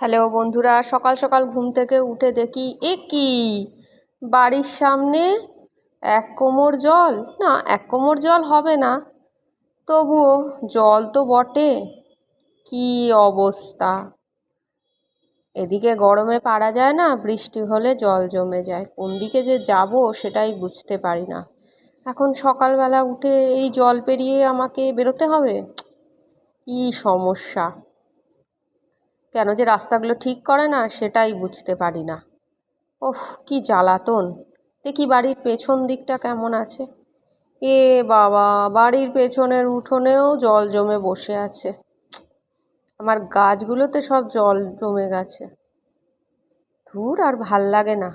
Hello বন্ধুরা, সকাল সকাল ঘুম থেকে উঠে দেখি এ কি? বাড়ির সামনে এক কোমর জল? না, এক কোমর জল হবে না। তবুও জল তো বটে। কি অবস্থা? এদিকে গরমে পারা যায় না, বৃষ্টি হলে জল জমে যায়। কোন দিকে যে যাব সেটাই বুঝতে পারি না। এখন সকালবেলা উঠে এই জল পেরিয়ে আমাকে বেরোতে হবে? কি সমস্যা? কেন যে রাস্তাগুলো ঠিক করে না সেটাই বুঝতে পারি না। ওহ কি জ্বালাতন। দেখি বাড়ির পেছন দিকটা কেমন আছে। এ বাবা, বাড়ির পেছনের উঠোনেও জল জমে বসে আছে। আমার গাছগুলোতে সব জল জমে গেছে। ধুর, আর ভালো লাগে না।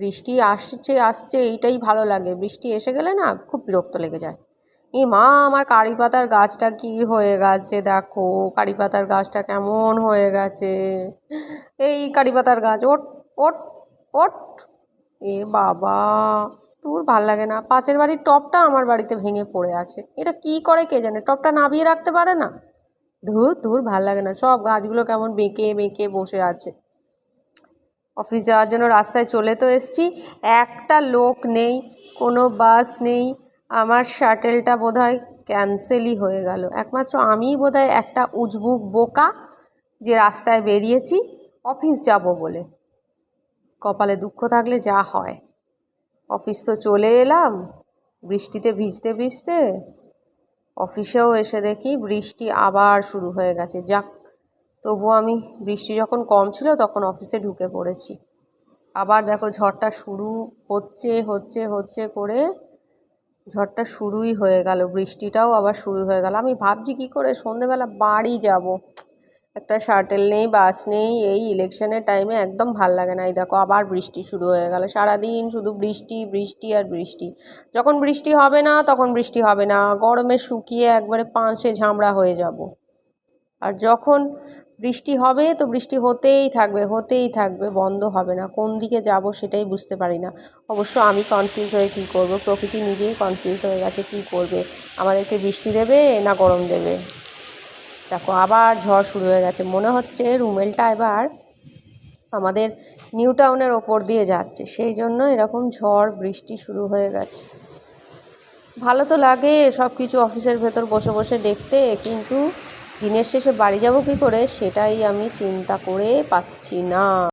বৃষ্টি আসছে আসছে, এইটাই ভালো লাগে। বৃষ্টি এসে গেলে না খুব বিরক্ত লেগে যায়। এ মা, আমার কারি পাতার গাছটা কি হয়ে গেছে? দেখো, কারি পাতার গাছটা কেমন হয়ে গেছে। এই কারি পাতার গাছ, ওট ওট ওট। এ বাবা তোর ভালো লাগে না। পাশের বাড়ির টপটা আমার বাড়িতে ভেঙে পড়ে আছে। এটা কি করে কে জানে? টপটা নাবিয়ে রাখতে পারে না? ধুর ধুর ভালো লাগে না। সব গাছগুলো কেমন বেঁকে বেঁকে বসে আছে। অফিস যাওয়ার জন্য রাস্তায় চলে তো এসছি। একটা লোক নেই, কোনো বাস নেই। আমার শাটেলটা বোধহয় ক্যান্সেলই হয়ে গেল। একমাত্র আমিই বোধহয় একটা উজবুক বোকা যে রাস্তায় বেরিয়েছি, অফিস যাব বলে। কপালে দুঃখ থাকলে যা হয়। অফিস তো চলে এলাম, বৃষ্টিতে ভিজতে ভিজতে অফিসেও এসে দেখি বৃষ্টি আবার শুরু হয়ে গেছে। যাক তবু আমি বৃষ্টি যখন কম ছিল তখন অফিসে ঢুকে পড়েছি। আবার দেখো ঝড়টা শুরু হচ্ছে হচ্ছে হচ্ছে করে ঝড়টা শুরুই হয়ে গেল, বৃষ্টিটাও আবার শুরু হয়ে গেল। আমি ভাবছি কি করে সন্ধেবেলা বাড়ি যাব। একটা শাটেল নেই, বাস নেই, এই ইলেকশনের টাইমে একদম ভালো লাগে না। এই দেখো, আবার বৃষ্টি শুরু হয়ে গেল। সারাদিন শুধু বৃষ্টি বৃষ্টি আর বৃষ্টি। যখন বৃষ্টি হবে না, তখন বৃষ্টি হবে না। গরমে শুকিয়ে একবারে পাঁচে ঝামড়া হয়ে যাব। আর যখন বৃষ্টি হবে তো বৃষ্টি হতেই থাকবে হতেই থাকবে, বন্ধ হবে না। কোন দিকে যাব সেটাই বুঝতে পারি না। অবশ্য আমি কনফিউজ হয়ে কী করব? প্রকৃতি নিজেই কনফিউজ হয়ে গেছে, কী করবে? আমাদেরকে বৃষ্টি দেবে না গরম দেবে? দেখো, আবার ঝড় শুরু হয়ে গেছে। মনে হচ্ছে রুমেলটা এবার আমাদের নিউ টাউনের ওপর দিয়ে যাচ্ছে। সেই জন্য এরকম ঝড়, বৃষ্টি শুরু হয়ে গেছে। ভালো তো লাগে সব কিছু অফিসের ভেতর বসে বসে দেখতে, কিন্তু দিনের শেষে বাড়ি যাব কি করে সেটাই আমি চিন্তা করে পাচ্ছি না।